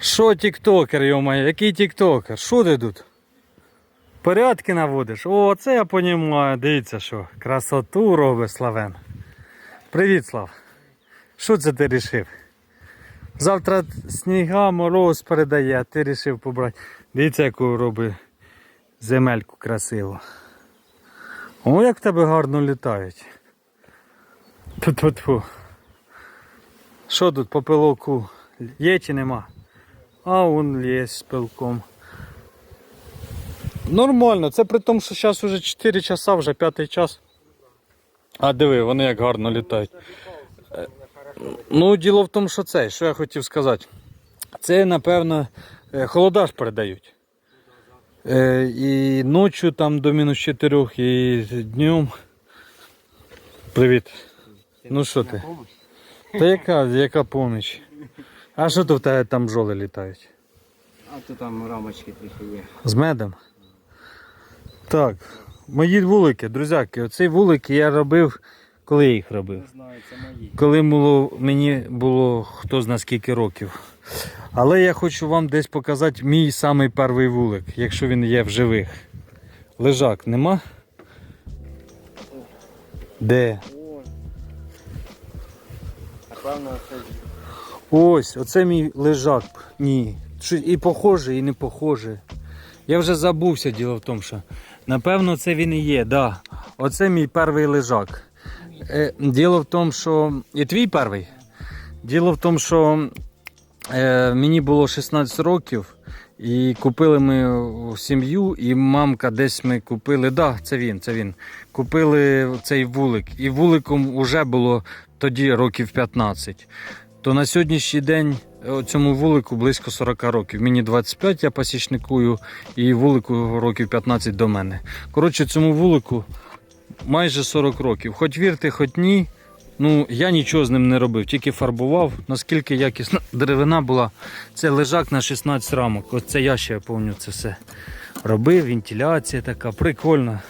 Що тіктокер, йомає, який тіктокер? Що ти тут? Порядки наводиш? О, це я понімаю. Дивіться, що красоту робить Славен. Привіт, Слав. Що це ти рішив? Завтра сніга, мороз передає, а ти рішив побрати. Дивіться, яку робить земельку красиву. О, як в тебе гарно літають. Ту-ту-ту. Що тут по пилоку? Є чи нема? А он є з пилком. Нормально, це при тому, що зараз вже 4 часа, вже 5 час. А диви, вони як гарно літають. Е, Ну, діло в тому, що це, що я хотів сказати. Це, напевно, е, холодаж передають. Е, І ночі там до мінус 4 і днем. Привіт. Ну що ти? Та яка, яка поміч? А що то в тебе там бджоли літають? А то там рамочки трохи є. З медом? Так. Мої вулики, друзяки, оцей вулик я робив, коли я їх робив. Не знаю, це мої. Коли було, мені було хто зна скільки років. Але я хочу вам десь показати мій самий перший вулик, якщо він є в живих. Лежак нема? Де? Напевно, це Ось, оце мій лежак. Ні. І похоже, і не похоже. Я вже забувся діло в тому, що напевно це він і є, да. Оце мій перший лежак. Е, діло в тому, що. І твій перший? Діло в тому, що е, мені було 16 років, і купили ми сім'ю, і мамка десь ми купили. Да, це він, це він. Купили цей вулик. І вуликом вже було тоді років 15 то на сьогоднішній день е, цьому вулику близько 40 років. Мені 25, я пасічникую, і вулику років 15 до мене. Коротше, цьому вулику майже 40 років. Хоч вірте, хоч ні. Ну, я нічого з ним не робив, тільки фарбував. Наскільки якісна деревина була, це лежак на 16 рамок. Оце я ще пам'ятаю це все робив. Вентиляція така, прикольна.